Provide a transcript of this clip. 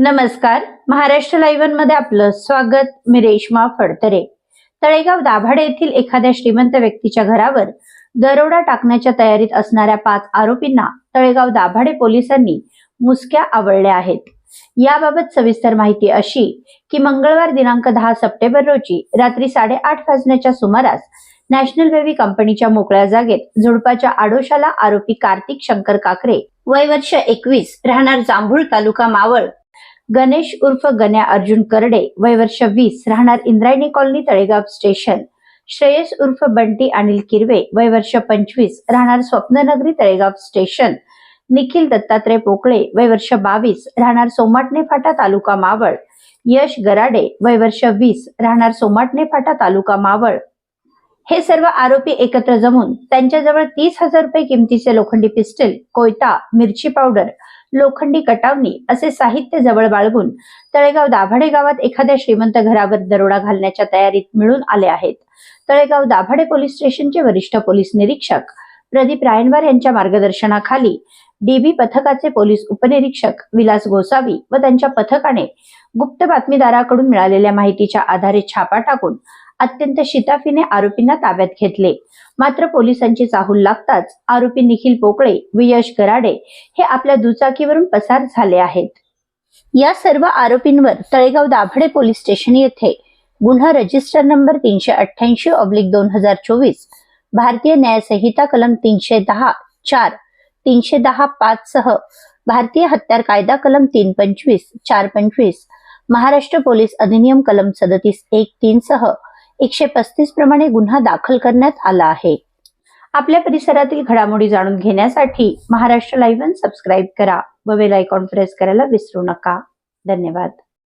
नमस्कार. महाराष्ट्र लाईव्हमध्ये आपलं स्वागत. मी रेश्मा फडतरे. तळेगाव दाभाडे येथील एखाद्या श्रीमंत व्यक्तीच्या घरावर दरोडा टाकण्याच्या तयारीत असणाऱ्या पाच आरोपींना तळेगाव दाभाडे पोलिसांनी मुसक्या आवळल्या आहेत. याबाबत सविस्तर माहिती अशी की मंगळवार दिनांक दहा सप्टेंबर रोजी रात्री साडेआठ वाजण्याच्या सुमारास नॅशनल बेबी कंपनीच्या मोकळ्या जागेत झुडपाच्या आडोशाला आरोपी कार्तिक शंकर काकरे वय वर्ष एकवीस राहणार जांभूळ तालुका मावळ गणेश उर्फ गण्या अर्जुन करडे वय वर्ष वीस राहणार इंद्रायणी कॉलनी तळेगाव स्टेशन. श्रेयस उर्फ बंटी अनिल किरवे वय वर्ष पंचवीस राहणार स्वप्ननगरी तळेगाव स्टेशन. निखिल दत्तात्रय पोकळे वय वर्ष बावीस राहणार सोमाटणे फाटा तालुका मावळ. यश गराडे वय वर्ष वीस राहणार सोमाटणे फाटा तालुका मावळ. हे सर्व आरोपी एकत्र जमून त्यांच्याजवळ तीस हजार रुपये किमतीचे लोखंडी पिस्टल कोयता मिरची पावडर लोखंडी कटावणी असे साहित्य जवळ बाळगून तळेगाव दाभाडे गावात एखाद्या श्रीमंत घरावर दरोडा घालण्याच्या तयारीत मिळून आले आहेत. तळेगाव दाभाडे पोलीस स्टेशनचे वरिष्ठ पोलीस निरीक्षक प्रदीप रायनवार यांच्या मार्गदर्शनाखाली डीबी पथकाचे पोलीस उपनिरीक्षक विलास गोसावी व त्यांच्या पथकाने गुप्त बातमीदाराकडून मिळालेल्या माहितीच्या आधारे छापा टाकून अत्यंत शिताफीने आरोपींना ताब्यात घेतले. मात्र पोलिसांची चाहूल लागताच आरोपी निखिल पोकळे व यश गराडे हे आपल्या दुचाकीवरून पसार झाले आहेत. या सर्व आरोपींवर तळेगाव दाभडे पोलीस स्टेशन येथे गुन्हा रजिस्टर नंबर तीनशे अठ्ठ्याऐंशी ऑब्लिक दोन हजार चोवीस भारतीय न्यायसंहिता कलम तीनशे दहा चार तीनशे दहा पाच सह भारतीय हत्यार कायदा कलम तीन पंचवीस चार पंचवीस महाराष्ट्र पोलीस अधिनियम कलम सदतीस एक तीन सह एकशे पस्तीस प्रमाणे गुन्हा दाखल करण्यात आला आहे. आपल्या परिसरातील घडामोडी जाणून घेण्यासाठी महाराष्ट्र लाईव्ह सबस्क्राईब करा व बेल आयकॉन प्रेस करायला विसरू नका. धन्यवाद.